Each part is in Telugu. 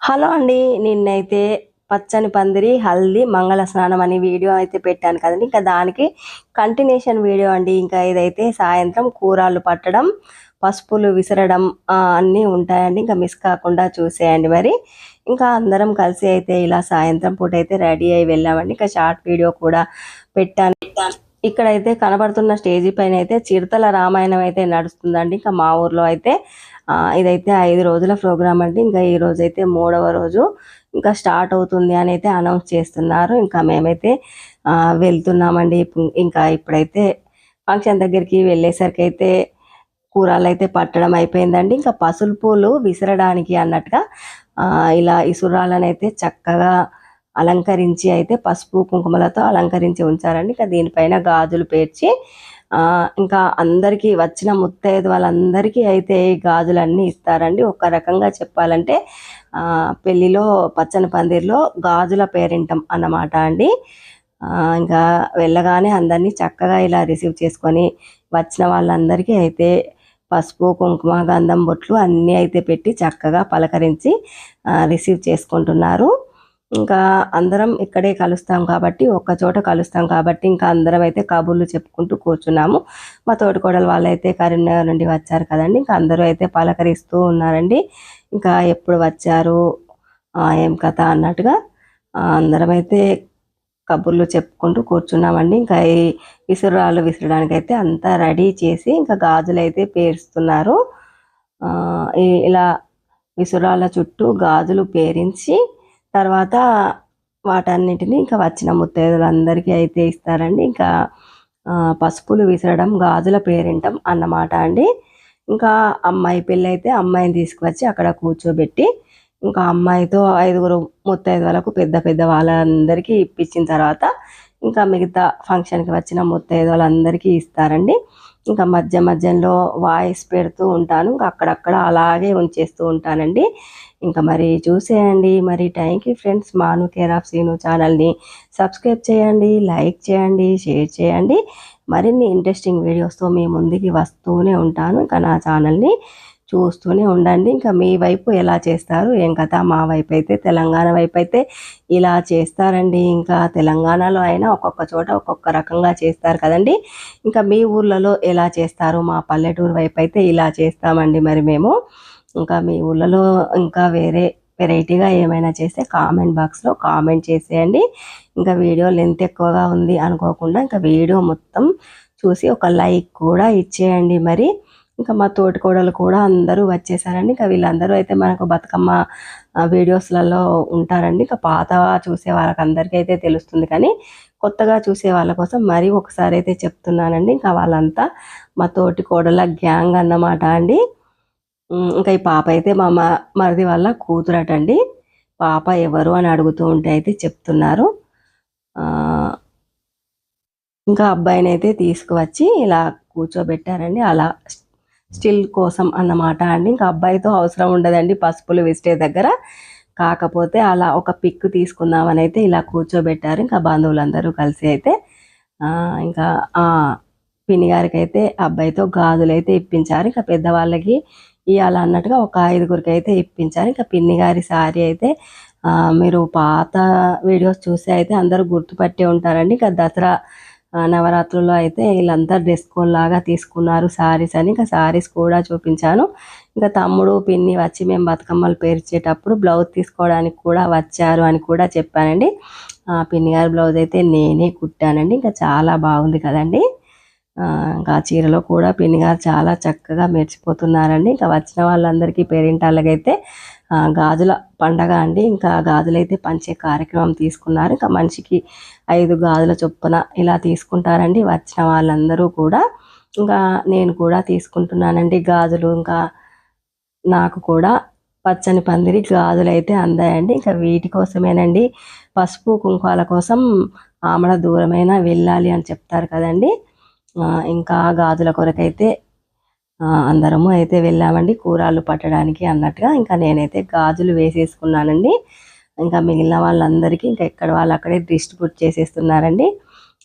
హలో అండి నిన్నైతే పచ్చని పందిరి హల్దీ మంగళ స్నానం అని వీడియో అయితే పెట్టాను కదండి. ఇంకా దానికి కంటిన్యూషన్ వీడియో అండి. ఇంకా ఇదైతే సాయంత్రం కూరలు పట్టడం పసుపులు విసరడం అన్నీ ఉంటాయండి. ఇంకా మిస్ కాకుండా చూసేయండి మరి. ఇంకా అందరం కలిసి అయితే ఇలా సాయంత్రం పూట అయితే రెడీ అయి వెళ్ళామండి. ఇంకా షార్ట్ వీడియో కూడా పెట్టాను. ఇక్కడైతే కనబడుతున్న స్టేజీ పైన అయితే చిరుతల రామాయణం అయితే నడుస్తుందండి. ఇంకా మా ఊర్లో అయితే ఇదైతే ఐదు రోజుల ప్రోగ్రామ్ అండి. ఇంకా ఈ రోజు అయితే మూడవ రోజు ఇంకా స్టార్ట్ అవుతుంది అని అయితే అనౌన్స్ చేస్తున్నారు. ఇంకా మేమైతే వెళ్తున్నామండి. ఇంకా ఇప్పుడైతే ఫంక్షన్ దగ్గరికి వెళ్ళేసరికి అయితే కూరలు అయితే పట్టడం అయిపోయిందండి. ఇంకా పసులు పూలు విసరడానికి అన్నట్టుగా ఇలా ఇసురాలను అయితే చక్కగా అలంకరించి అయితే పసుపు కుంకుమలతో అలంకరించి ఉంచారండి. ఇంకా దీనిపైన గాజులు పేర్చి ఇంకా అందరికీ వచ్చిన ముత్తైదు వాళ్ళందరికీ అయితే ఈ గాజులన్నీ ఇస్తారండి. ఒక రకంగా చెప్పాలంటే పెళ్ళిలో పచ్చని పందిరిలో గాజుల పేరింటం అన్నమాట అండి. ఇంకా వెళ్ళగానే అందరినీ చక్కగా ఇలా రిసీవ్ చేసుకొని వచ్చిన వాళ్ళందరికీ అయితే పసుపు కుంకుమ గంధం బొట్లు అన్నీ అయితే పెట్టి చక్కగా పలకరించి రిసీవ్ చేసుకుంటున్నారు. ఇంకా అందరం ఇక్కడే కలుస్తాం కాబట్టి ఒక్క చోట కలుస్తాం కాబట్టి ఇంకా అందరం అయితే కబుర్లు చెప్పుకుంటూ కూర్చున్నాము. మా తోటికోడల వాళ్ళు అయితే కరీంనగర్ నుండి వచ్చారు కదండి. ఇంకా అందరూ అయితే పలకరిస్తూ ఉన్నారండి. ఇంకా ఎప్పుడు వచ్చారు ఏం కథ అన్నట్టుగా అందరం అయితే కబుర్లు చెప్పుకుంటూ కూర్చున్నామండి. ఇంకా ఈ విసురాలు విసరడానికి అయితే అంతా రెడీ చేసి ఇంకా గాజులు అయితే పేరుస్తున్నారు ఇలా విసురాల చుట్టూ గాజులు పేరించి తర్వాత వాటన్నిటిని ఇంకా వచ్చిన ముత్తైదులందరికీ అయితే ఇస్తారండి. ఇంకా పసుపులు విసరడం గాజుల పేరింటం అన్నమాట అండి. ఇంకా అమ్మాయి పెళ్ళి అయితే అమ్మాయిని తీసుకువచ్చి అక్కడ కూర్చోబెట్టి ఇంకా అమ్మాయితో ఐదుగురు ముత్తైదు వాళ్ళకు పెద్ద పెద్ద వాళ్ళందరికీ ఇప్పించిన తర్వాత ఇంకా మిగతా ఫంక్షన్కి వచ్చిన ముత్తైదు వాళ్ళందరికీ ఇస్తారండి. ఇంకా మధ్య మధ్యలో వాయిస్ పెడుతూ ఉంటాను. ఇంకా అక్కడక్కడ అలాగే ఉంచేస్తూ ఉంటానండి. ఇంకా మరి చూసేయండి. మరి thank you friends Manu care of Seenu ఛానల్ని సబ్స్క్రైబ్ చేయండి లైక్ చేయండి షేర్ చేయండి. మరిన్ని ఇంట్రెస్టింగ్ వీడియోస్తో మీ ముందుకి వస్తూనే ఉంటాను. ఇంకా నా ఛానల్ని చూస్తూనే ఉండండి. ఇంకా మీ వైపు ఎలా చేస్తారు? ఏం కథ? మా వైపు అయితే తెలంగాణ వైపు అయితే ఇలా చేస్తారండి. ఇంకా తెలంగాణలో అయినా ఒక్కొక్క చోట ఒక్కొక్క రకంగా చేస్తారు కదండి. ఇంకా మీ ఊర్లలో ఎలా చేస్తారు? మా పల్లెటూరు వైపు అయితే ఇలా చేస్తామండి మరి మేము. ఇంకా మీ ఊళ్ళలో ఇంకా వేరే వెరైటీగా ఏమైనా చేస్తే కామెంట్ బాక్స్లో కామెంట్ చేసేయండి. ఇంకా వీడియో లెంత్ ఎక్కువగా ఉంది అనుకోకుండా ఇంకా వీడియో మొత్తం చూసి ఒక లైక్ కూడా ఇచ్చేయండి మరి. ఇంకా మా తోటికోడలు కూడా అందరూ వచ్చేసారండి. ఇంకా వీళ్ళందరూ అయితే మనకు బతుకమ్మ వీడియోస్లలో ఉంటారండి. ఇంకా పాత చూసే వాళ్ళకి అందరికీ అయితే తెలుస్తుంది కానీ కొత్తగా చూసే వాళ్ళ కోసం మరీ ఒకసారి అయితే చెప్తున్నానండి. ఇంకా వాళ్ళంతా మా తోటి కోడల గ్యాంగ్ అన్నమాట అండి. ఇంకా ఈ పాప అయితే మా మరిది వాళ్ళ కూతురటండి. పాప ఎవరు అని అడుగుతూ ఉంటే అయితే చెప్తున్నారు. ఇంకా అబ్బాయిని అయితే తీసుకువచ్చి ఇలా కూర్చోబెట్టారండి. అలా స్టిల్ కోసం అన్నమాట అండి. ఇంకా అబ్బాయితో అవసరం ఉండదండి. పసుపులు విసిటే దగ్గర. కాకపోతే అలా ఒక పిక్ తీసుకుందామని అయితే ఇలా కూర్చోబెట్టారు. ఇంకా బంధువులందరూ కలిసి అయితే ఇంకా పిన్నిగారికి పిన్ని గారికి అయితే అబ్బాయితో గాజులు అయితే ఇప్పించారు. ఇంకా పెద్దవాళ్ళకి ఇవాళ అన్నట్టుగా ఒక ఐదుగురికి అయితే ఇప్పించారు. ఇంకా పిన్ని గారి సారీ అయితే మీరు పాత వీడియోస్ చూసి అయితే అందరూ గుర్తుపట్టే ఉంటారండి. ఇంకా దసరా నవరాత్రుల్లో అయితే వీళ్ళంతా డ్రెస్ కోడ్ లాగా తీసుకున్నారు సారీస్ అని. ఇంకా సారీస్ కూడా చూపించాను. ఇంకా తమ్ముడు పిన్ని వచ్చి మేము బతుకమ్మలు పేర్చేటప్పుడు బ్లౌజ్ తీసుకోవడానికి కూడా వచ్చారు అని కూడా చెప్పానండి. ఆ, పిన్ని గారి బ్లౌజ్ అయితే నేనే కుట్టానండి. ఇంకా చాలా బాగుంది కదండి. ఇంకా చీరలో కూడా పిన్ని గారు చాలా చక్కగా మెరిచిపోతున్నారండి ఇంకా వచ్చిన వాళ్ళందరికీ పేరింటాళ్ళకైతే వాళ్ళకైతే గాజుల పండగ అండి. ఇంకా గాజులైతే పంచే కార్యక్రమం తీసుకున్నారు. ఇంకా మనిషికి ఐదు గాజుల చొప్పున ఇలా తీసుకుంటారండి. వచ్చిన వాళ్ళందరూ కూడా ఇంకా నేను కూడా తీసుకుంటున్నానండి గాజులు. ఇంకా నాకు కూడా పచ్చని పందిరి గాజులు అయితే అందాయండి. ఇంకా వీటి కోసమేనండి. పసుపు కుంకాల కోసం ఆమడ దూరమైన వెళ్ళాలి అని చెప్తారు కదండి. ఇంకా గాజుల కొరకైతే అందరము అయితే వెళ్ళామండి. కూరలు పట్టడానికి అన్నట్టుగా ఇంకా నేనైతే గాజులు వేసేసుకున్నానండి. ఇంకా మిగిలిన వాళ్ళందరికీ ఇంకా ఎక్కడ వాళ్ళు అక్కడే డిస్ట్రిబ్యూట్ చేసేస్తున్నారండి.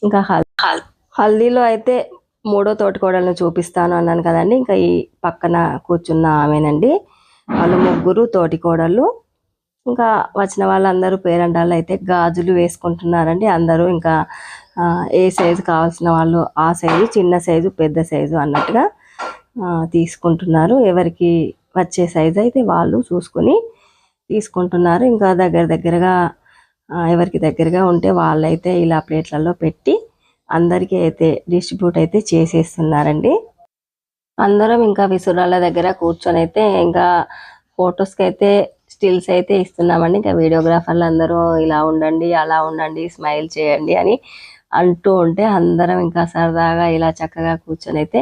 ఇంకా హల్ హల్దీలో అయితే మూడో తోటకోడలను చూపిస్తాను అన్నాను కదండి. ఇంకా ఈ పక్కన కూర్చున్న ఆమెనండి. వాళ్ళు ముగ్గురు తోటికోడళ్ళు. ఇంకా వచ్చిన వాళ్ళందరూ పేరెంటాళ్ళు అయితే గాజులు వేసుకుంటున్నారండి. అందరూ ఇంకా ఏ సైజు కావాల్సిన వాళ్ళు ఆ సైజు చిన్న సైజు పెద్ద సైజు అన్నట్టుగా తీసుకుంటున్నారు. ఎవరికి వచ్చే సైజు అయితే వాళ్ళు చూసుకొని తీసుకుంటున్నారు. ఇంకా దగ్గర దగ్గరగా ఎవరికి దగ్గరగా ఉంటే వాళ్ళైతే ఇలా ప్లేట్లలో పెట్టి అందరికీ అయితే డిస్ట్రిబ్యూట్ అయితే చేసేస్తున్నారండి. అందరం ఇంకా విసురాల దగ్గర కూర్చొని అయితే ఇంకా ఫొటోస్కి అయితే స్టిల్స్ అయితే ఇస్తున్నామండి. ఇంకా వీడియోగ్రాఫర్లు అందరూ ఇలా ఉండండి అలా ఉండండి స్మైల్ చేయండి అని అంటూ ఉంటే అందరం ఇంకా సరదాగా ఇలా చక్కగా కూర్చొని అయితే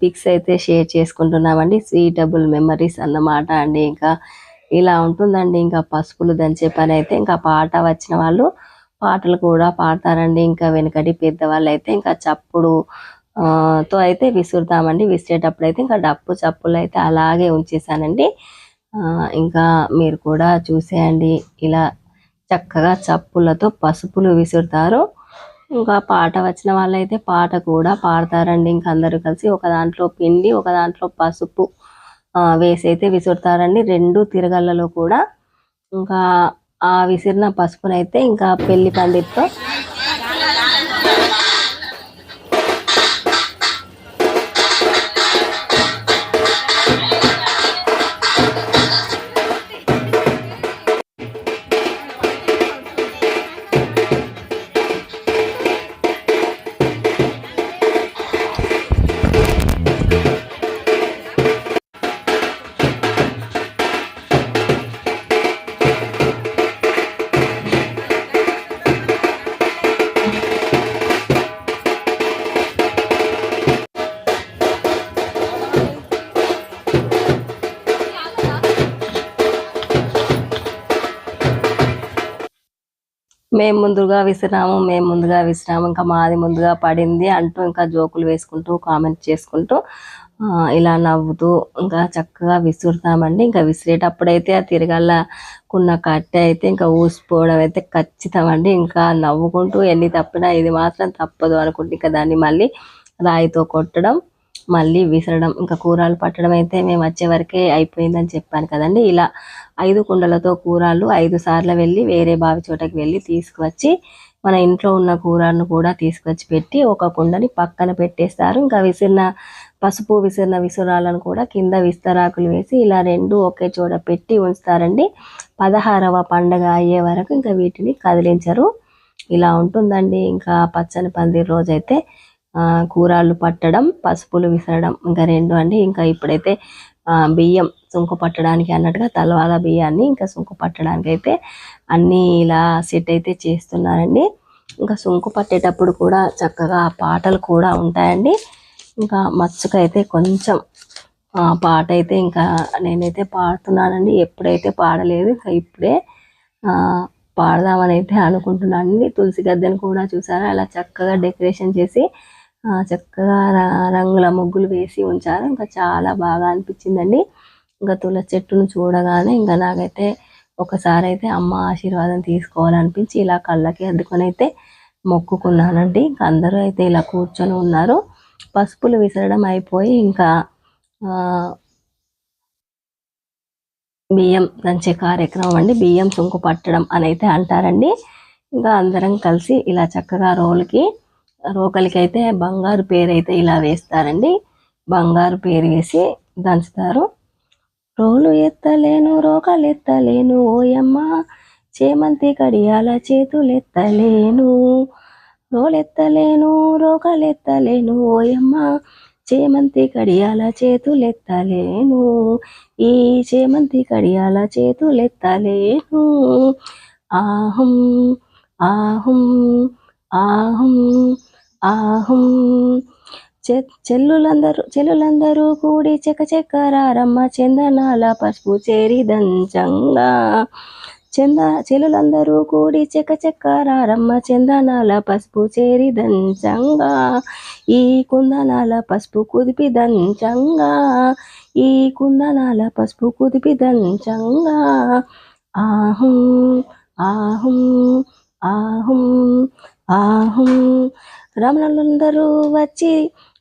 పిక్స్ అయితే షేర్ చేసుకుంటున్నామండి. స్వీటబుల్ మెమరీస్ అన్నమాట అండి. ఇంకా ఇలా ఉంటుందండి. ఇంకా పసుపులు దంచే పని అయితే ఇంకా పాట వచ్చిన వాళ్ళు పాటలు కూడా పాడతారండి. ఇంకా వెనకటి పెద్దవాళ్ళు అయితే ఇంకా చప్పుడు తో అయితే విసురుతామండి. విసిరేటప్పుడు అయితే ఇంకా డప్పు చప్పులు అయితే అలాగే ఉంచేసానండి ఇంకా మీరు కూడా చూసేయండి. ఇలా చక్కగా చప్పులతో పసుపులు విసురుతారు. ఇంకా పాట వచ్చిన వాళ్ళైతే పాట కూడా పాడతారండి. ఇంకా అందరూ కలిసి ఒక దాంట్లో పిండి ఒక దాంట్లో పసుపు వేసి అయితే విసురుతారండి. రెండు తిరగళ్ళలో కూడా. ఇంకా ఆ విసిరిన పసుపునైతే ఇంకా పెళ్ళి పందిరితో మేము ముందుగా విసిరాము మేము ముందుగా విసిరాము ఇంకా మాది ముందుగా పడింది అంటూ ఇంకా జోకులు వేసుకుంటూ కామెంట్ చేసుకుంటూ ఇలా నవ్వుతూ ఇంకా చక్కగా విసురుతామండి. ఇంకా విసిరేటప్పుడైతే ఆ తిరగల్లకున్న కట్టె అయితే ఇంకా ఊసిపోవడం అయితే ఖచ్చితం అండి ఇంకా నవ్వుకుంటూ ఎన్ని తప్పినా ఇది మాత్రం తప్పదు అనుకుంటే ఇంకా దాన్ని మళ్ళీ రాయితో కొట్టడం మళ్ళీ విసరడం ఇంకా కూరలు పట్టడం అయితే మేము వచ్చే వరకే అయిపోయిందని చెప్పాను కదండి. ఇలా ఐదు కుండలతో కూరలు ఐదు సార్లు వెళ్ళి వేరే బావి చోటకి వెళ్ళి తీసుకువచ్చి మన ఇంట్లో ఉన్న కూరలను కూడా తీసుకొచ్చి పెట్టి ఒక కుండని పక్కన పెట్టేస్తారు. ఇంకా విసిరిన పసుపు విసిరిన విసురాలను కూడా కింద విస్తరాకులు వేసి ఇలా రెండు ఒకే చోట పెట్టి ఉంచుతారండి. పదహారవ పండగ అయ్యే వరకు ఇంకా వీటిని కదిలించరు. ఇలా ఉంటుందండి. ఇంకా పచ్చని పందిరి రోజైతే ఆ, కూరలు పట్టడం పసుపులు విసరడం ఇంకా రెండు అండి. ఇంకా ఇప్పుడైతే బియ్యం సుంకు పట్టడానికి అన్నట్టుగా తలవాల బియ్యాన్ని ఇంకా సుంకు పట్టడానికి అయితే అన్నీ ఇలా సెట్ అయితే చేస్తున్నారండి. ఇంకా సుంకు పట్టేటప్పుడు కూడా చక్కగా పాటలు కూడా ఉంటాయండి. ఇంకా మచ్చుకైతే కొంచెం పాట అయితే ఇంకా నేనైతే పాడుతున్నానండి. ఎప్పుడైతే పాడలేదు ఇంకా ఇప్పుడే పాడదామని అయితే అనుకుంటున్నానండి. తులసి గద్దెను కూడా చూసారా? అలా చక్కగా డెకరేషన్ చేసి చక్కగా రంగుల ముగ్గులు వేసి ఉంచారు. ఇంకా చాలా బాగా అనిపించిందండి. ఇంకా తులసి చెట్టును చూడగానే ఇంకా నాకైతే ఒకసారి అయితే అమ్మ ఆశీర్వాదం తీసుకోవాలనిపించి ఇలా కళ్ళకి అద్దుకొని అయితే మొక్కుకున్నానండి. ఇంకా అందరూ అయితే ఇలా కూర్చొని ఉన్నారు. పసుపులు విసరడం అయిపోయి ఇంకా బియ్యం దంచే కార్యక్రమం అండి. బియ్యం సుంకు పట్టడం అని అయితే అంటారండి. ఇంకా అందరం కలిసి ఇలా చక్కగా రోలుకి రోకలికైతే బంగారు పేరు అయితే ఇలా వేస్తారండి. బంగారు పేరు వేసి దంచుతారు. రోలు ఎత్తలేను రోకలు ఎత్తలేను ఓయమ్మ చేమంతి కడియాల చేతులు ఎత్తలేను రోలెత్తలేను రోకలెత్తలేను ఓయమ్మ చేమంతి కడియాల చేతులెత్తలేను. ఈ చేమంతి కడియాల చేతులెత్తలేను. ఆహం ఆహం ఆహం ఆహం. చె- చెల్లులందరూ చెల్లులందరూ కూడి చెక్క చెక్కరారమ్మ చందనాల పసుపు చేరిదంచంగా చంద చెల్లులందరూ కూడి చెక్క చెక్కరారమ్మ చందనాల పసుపు చేరి దంచంగా. ఈ కుందనాల పసుపు కుదిపి దంచంగా. ఈ కుందనాల పసుపు కుదిపి దంచంగా. ఆహం ఆహం ఆహం ఆహం. రమణులందరూ వచ్చి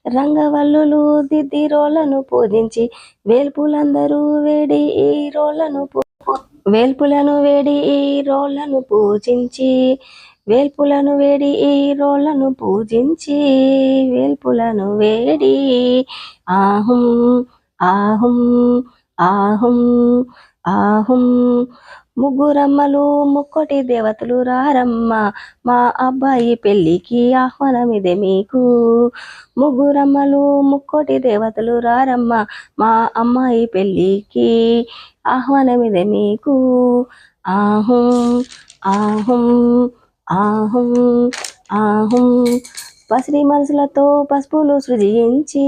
రంగవల్లులు దిద్ది రోలను పూజించి వేల్పులందరూ వేడి ఈ రోలను వేల్పులను వేడి ఈ రోళ్ళను పూజించి వేల్పులను వేడి ఈ రోళ్ళను పూజించి వేల్పులను వేడి ఆహుం ఆహుం ఆహుం ఆహుం ముగ్గురమ్మలు ముక్కోటి దేవతలు రారమ్మ. మా అబ్బాయి పెళ్ళికి ఆహ్వానమిదే మీకు. ముగ్గురమ్మలు ముక్కోటి దేవతలు రారమ్మ. మా అమ్మాయి పెళ్ళికి ఆహ్వానమిదే మీకు. ఆహుం ఆహుం ఆహుం ఆహుం. పసిరి మనసులతో పసుపులు సృజించి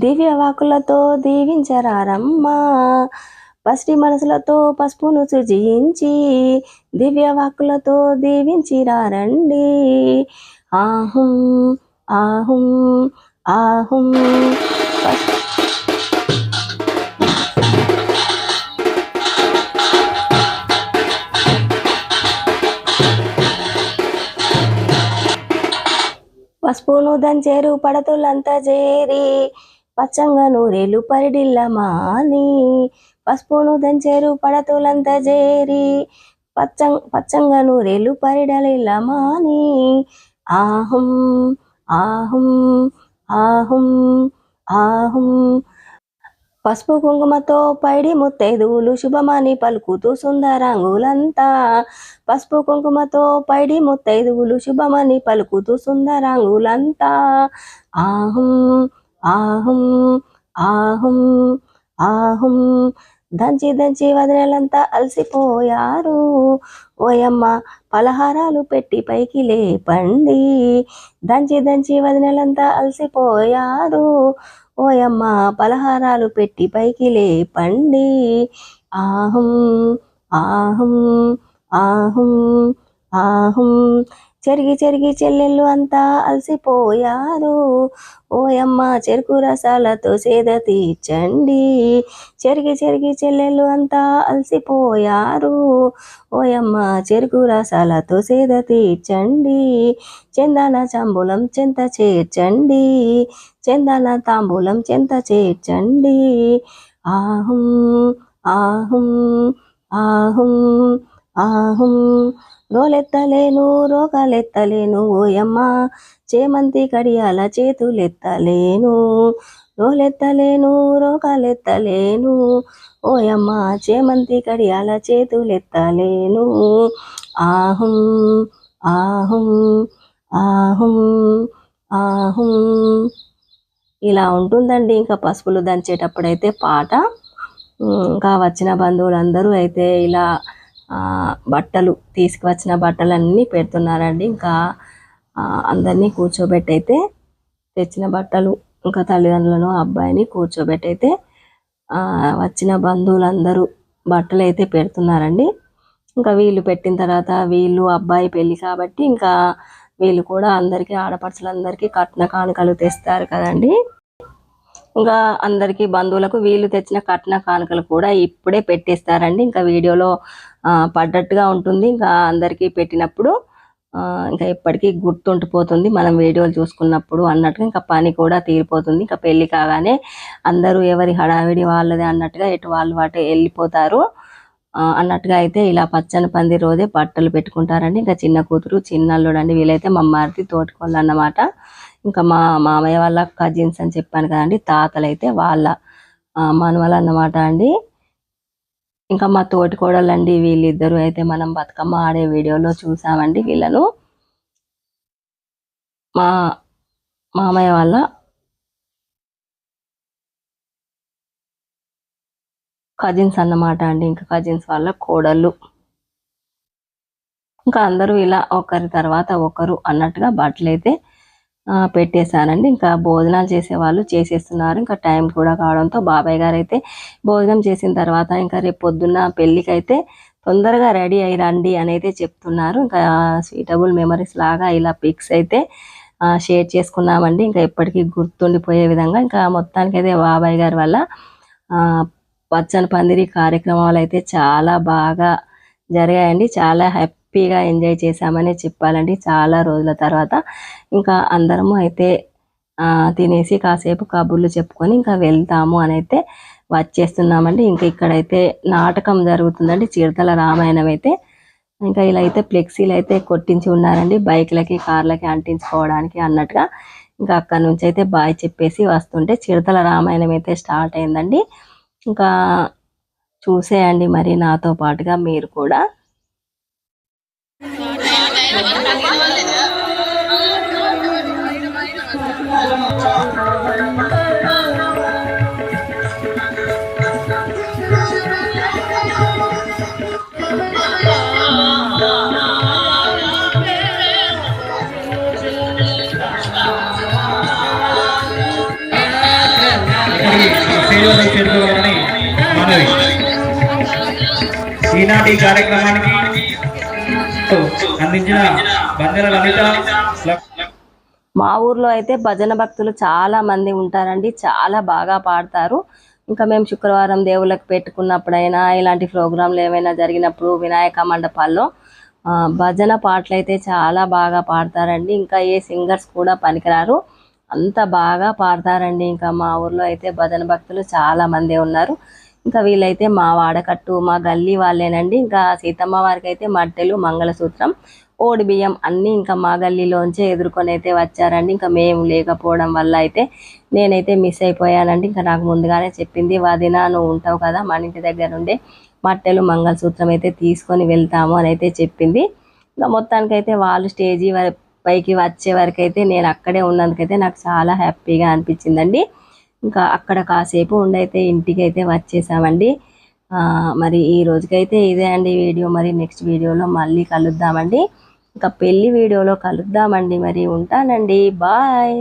దివ్య వాకులతో దీవించరారమ్మా. పసిటి మనసులతో పసుపును సృజించి దివ్య దీవించి రండి ఆహుం ఆహుం ఆహుం. పసుపును దంచేరు పడతులంతా చేరి పచ్చంగా నూరేలు పరిడిల్ల మాని పసుపును దంచేరు పడతులంత చేరి పచ్చం పచ్చంగా నూరేలు పరిడలిలమాని ఆహుం ఆహుం ఆహుం ఆహుం. పసుపు కుంకుమతో పైడి ముత్తైదువులు శుభమని పలుకుతూ సుందరాంగులంతా. పసుపు కుంకుమతో పైడి ముత్తైదువులు శుభమని పలుకుతూ సుందరాంగులంతా. ఆహుం ఆహుం ఆహుం ఆహుం. దంచి దంచి వదిలేలంతా అలసిపోయారు. ఓయమ్మ పలహారాలు పెట్టి పైకి లేపండి. దంచి దంచి వదిలేలంతా అలసిపోయారు. ఓయమ్మ పలహారాలు పెట్టి పైకి లేపండి. ఆహం ఆహం ఆహం ఆహం చెరిగి చెరిగి చెల్లెళ్ళు అంతా అలసిపోయారు. ఓయమ్మ చెరుకు రసాలతో సేద తీర్చండి. చెరిగి చెరిగి చెల్లెళ్ళు అంతా అలసిపోయారు. ఓయమ్మ చెరుకు రసాలతో సేద తీర్చండి. చందన చంబులం చెంత చేర్చండి. చందన తాంబూలం చెంత చేర్చండి. ఆహుం ఆహుం ఆహుం ఆహుం రోలెత్తలేను రోగాలెత్తలేను ఓయమ్మ. చేమంతి కడియాల చేతులెత్తలేను రోలెత్తలేను రోగాలెత్తలేను. ఓయమ్మ చేమంతి కడియాల చేతులెత్తలేను. ఆహుం ఆహుం ఆహుం ఆహుం. ఇలా ఉంటుందండి ఇంకా పసుపులు దంచేటప్పుడైతే పాట. ఇంకా వచ్చిన బంధువులందరూ అయితే ఇలా బట్టలు తీసుకువచ్చిన బట్టలన్నీ పెడుతున్నారండి. ఇంకా అందరినీ కూర్చోబెట్టి అయితే తెచ్చిన బట్టలు ఇంకా తల్లిదండ్రులను అబ్బాయిని కూర్చోబెట్టి అయితే వచ్చిన బంధువులందరూ బట్టలు అయితే పెడుతున్నారండి. ఇంకా వీళ్ళు పెట్టిన తర్వాత వీళ్ళు అబ్బాయి పెళ్ళి కాబట్టి ఇంకా వీళ్ళు కూడా అందరికీ ఆడపడుచులందరికీ కట్న కానుకలు తెస్తారు కదండి. ఇంకా అందరికీ బంధువులకు వీళ్ళు తెచ్చిన కట్న కానుకలు కూడా ఇప్పుడే పెట్టేస్తారండి. ఇంకా వీడియోలో పడ్డట్టుగా ఉంటుంది. ఇంకా అందరికీ పెట్టినప్పుడు ఇంకా ఎప్పటికీ గుర్తుండిపోతుంది. మనం వీడియోలు చూసుకున్నప్పుడు అన్నట్టుగా ఇంకా పని కూడా తీరిపోతుంది. ఇంకా పెళ్ళి కాగానే అందరూ ఎవరి హడావిడి వాళ్ళదే అన్నట్టుగా ఎటు వాళ్ళు వాటి వెళ్ళిపోతారు. అన్నట్టుగా అయితే ఇలా పచ్చని పంది రోజే బట్టలు పెట్టుకుంటారండి. ఇంకా చిన్న కూతురు చిన్న అల్లుడు అండి. వీళ్ళైతే మా మారుతి తోటికోళ్ళు అన్నమాట. ఇంకా మా మామయ్య వాళ్ళ కజిన్స్ అని చెప్పాను కదండి. తాతలు అయితే వాళ్ళ ఆ, మనవలు అన్నమాట అండి. ఇంకా మా తోటి కోడలండి వీళ్ళిద్దరూ అయితే మనం బతుకమ్మ ఆడే వీడియోలో చూసామండి వీళ్ళను. మా మామయ్య వాళ్ళ కజిన్స్ అన్నమాట అండి ఇంకా కజిన్స్ వాళ్ళ కోడళ్ళు. ఇంకా అందరూ ఇలా ఒకరి తర్వాత ఒకరు అన్నట్టుగా బట్టలు అయితే పెట్టేశానండి ఇంకా భోజనాలు చేసేవాళ్ళు చేసేస్తున్నారు. ఇంకా టైం కూడా కావడంతో బాబాయ్ గారు అయితే భోజనం చేసిన తర్వాత ఇంకా రేపు పొద్దున్న పెళ్ళికైతే తొందరగా రెడీ అయి రండి అని అయితే చెప్తున్నారు. ఇంకా స్వీటబుల్ మెమరీస్ లాగా ఇలా పిక్స్ అయితే షేర్ చేసుకున్నామండి. ఇంకా ఎప్పటికీ గుర్తుండిపోయే విధంగా ఇంకా మొత్తానికి అయితే బాబాయ్ గారి వల్ల పచ్చని పందిరి కార్యక్రమాలు అయితే చాలా బాగా జరిగాయండి. చాలా హ్యాపీగా ఎంజాయ్ చేశామని చెప్పాలండి చాలా రోజుల తర్వాత. ఇంకా అందరము అయితే తినేసి కాసేపు కబుర్లు చెప్పుకొని ఇంకా వెళ్తాము అని అయితే వచ్చేస్తున్నామండి. ఇంకా ఇక్కడైతే నాటకం జరుగుతుందండి చిడతల రామాయణం అయితే. ఇంకా ఇలా అయితే ఫ్లెక్సీలు అయితే కొట్టించి ఉన్నారండి బైక్లకి కార్లకి అంటించుకోవడానికి అన్నట్టుగా. ఇంకా అక్కడ నుంచి అయితే బాయ్ చెప్పేసి వస్తుంటే చిడతల రామాయణం అయితే స్టార్ట్ అయిందండి. ఇంకా చూసేయండి మరి నాతో పాటుగా మీరు కూడా. ఈనాటి కార్యక్రమానికి అందించిన బందెల లలిత మా ఊర్లో అయితే భజన భక్తులు చాలా మంది ఉంటారండి చాలా బాగా పాడతారు. ఇంకా మేము శుక్రవారం దేవుళ్ళకి పెట్టుకున్నప్పుడైనా ఇలాంటి ప్రోగ్రాంలు ఏమైనా జరిగినప్పుడు వినాయక మండపాల్లో భజన పాటలు అయితే చాలా బాగా పాడతారండి. ఇంకా ఏ సింగర్స్ కూడా పనికిరారు. అంత బాగా పాడతారండి. ఇంకా మా ఊర్లో అయితే భజన భక్తులు చాలా మంది ఉన్నారు. ఇంకా వీళ్ళైతే మా వాడకట్టు మా గల్లీ వాళ్ళేనండి. ఇంకా సీతమ్మ వారికి అయితే మట్టెలు మంగళసూత్రం ఓడి బియ్యం అన్నీ ఇంకా మా గల్లీలోంచే ఎదుర్కొని అయితే వచ్చారండి. ఇంకా మేము లేకపోవడం వల్ల అయితే నేనైతే మిస్ అయిపోయానండి. ఇంకా నాకు ముందుగానే చెప్పింది వదిన నువ్వు ఉంటావు కదా మన ఇంటి దగ్గర ఉండే మట్టెలు మంగళసూత్రం అయితే తీసుకొని వెళ్తాము అని అయితే చెప్పింది. ఇంకా మొత్తానికైతే వాళ్ళు స్టేజీ వర పైకి వచ్చే వరకు అయితే నేను అక్కడే ఉన్నందుకైతే నాకు చాలా హ్యాపీగా అనిపించిందండి. ఇంకా అక్కడ కాసేపు ఉండైతే ఇంటికి అయితే వచ్చేసామండి మరి ఈ రోజుకైతే ఇదే అండి వీడియో. మరి నెక్స్ట్ వీడియోలో మళ్ళీ కలుద్దామండి. ఇంకా పెళ్ళి వీడియోలో కలుద్దామండి. మరి ఉంటానండి. బాయ్.